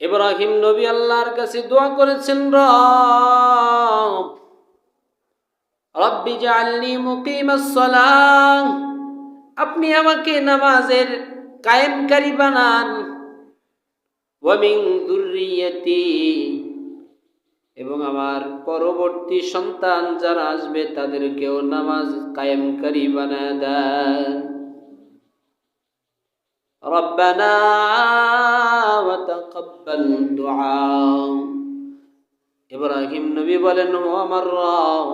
ইব্রাহিম নবী আল্লাহর কাছে দোয়া করেছেন রব্বি জাআলনি মুকিমাস সালাহ, আপনি আমাকে নামাজের কায়েমকারী বানান। ওয়া মিন এবং আমার পরবর্তী সন্তান যারা আসবে, তাদেরকেও নামাজ কায়েমকারী বানা দেন। রব্বানা তাকাব্বাল দুআ। ইব্রাহিম নবী বলেন ও আমার রব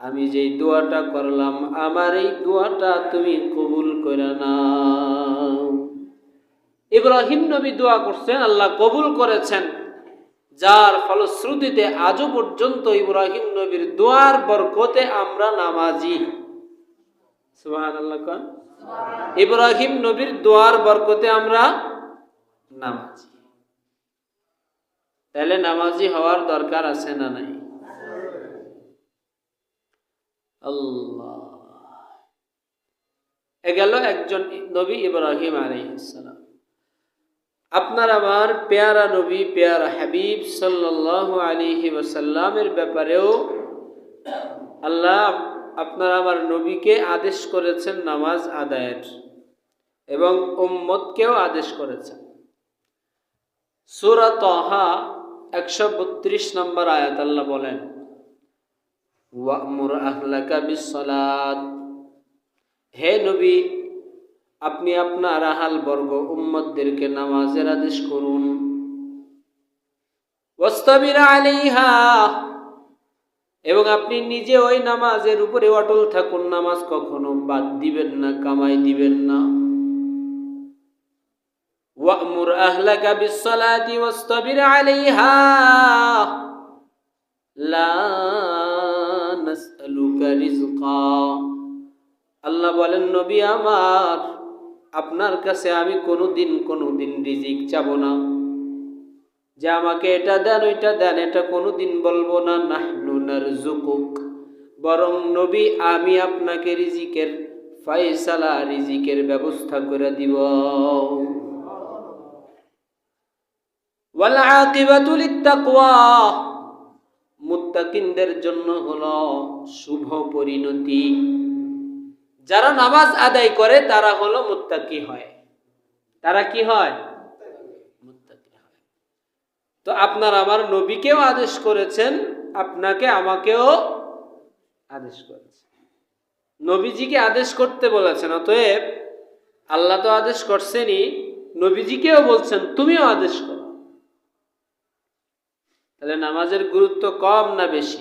আমি যে দোয়াটা করলাম আমার এই দোয়াটা তুমি কবুল করে নাও। ইব্রাহিম নবী দোয়া করছেন আল্লাহ কবুল করেছেন। যার ফলশ্রুতিতে আজও পর্যন্ত ইব্রাহিম নবীর দোয়ার বরকতে আমরা নামাজি। সুবাহ ইব্রাহিম নবীর দোয়ার বরকতে আমরা নামাজি। তাহলে নামাজি হওয়ার দরকার আছে না নাই? গেল একজন নবী ইব্রাহিম আলাইহিসসালাম আপনার আমার পেয়ারা নবী, পেয়ারা হাবিব সাল্লাল্লাহু আলাইহি ওয়াসাল্লামের ব্যাপারেও আল্লাহ আপনার আমার নবীকে আদেশ করেছেন নামাজ আদায়ের এবং উম্মতকেও আদেশ করেছেন। সূরা তহা একশো বত্রিশ নম্বর আয়াত আল্লাহ বলেন, ওয়ামুর আহলাকা বিসসালাত। হে নবী, আপনি আপনার আহাল বর্গ উম্মতদেরকে নামাজের আদেশ করুন। ওয়াস্তাবির আলাইহা। এবং আপনি নিজে ওই নামাজের উপরে অটল থাকুন। নামাজ কখনো বাদ দিবেন না, কামাই দিবেন না। আল্লাহ বলেন, নবী আমার, আপনার কাছে আমি কোনোদিন কোনোদিন রিজিক চাবো না। যে আমাকে এটা দেন, ওইটা দেন, এটা কোনোদিন বলব না। নাহনু নারজুকুক বরং নবী, আমি আপনাকে রিজিকের ফাইসালা রিজিকের ব্যবস্থা করে দিব। ওয়াল আকিবাতু লিত্তাকওয়া। মুত্তাকিনদের জন্য হলো শুভ পরিণতি। যারা নামাজ আদায় করে, তারা হলো মুত্তাকি হয়। তারা কি হয়? হয়। তো আপনার আমার নবীকেও আদেশ করেছেন, আপনাকে আমাকেও আদেশ করেছেন নবীজিকে আদেশ করতে বলেছেন, অতএব আল্লাহ তো আদেশ করছেনই, নবীজিকেও বলছেন, তুমিও আদেশ করো। তাহলে নামাজের গুরুত্ব কম না বেশি?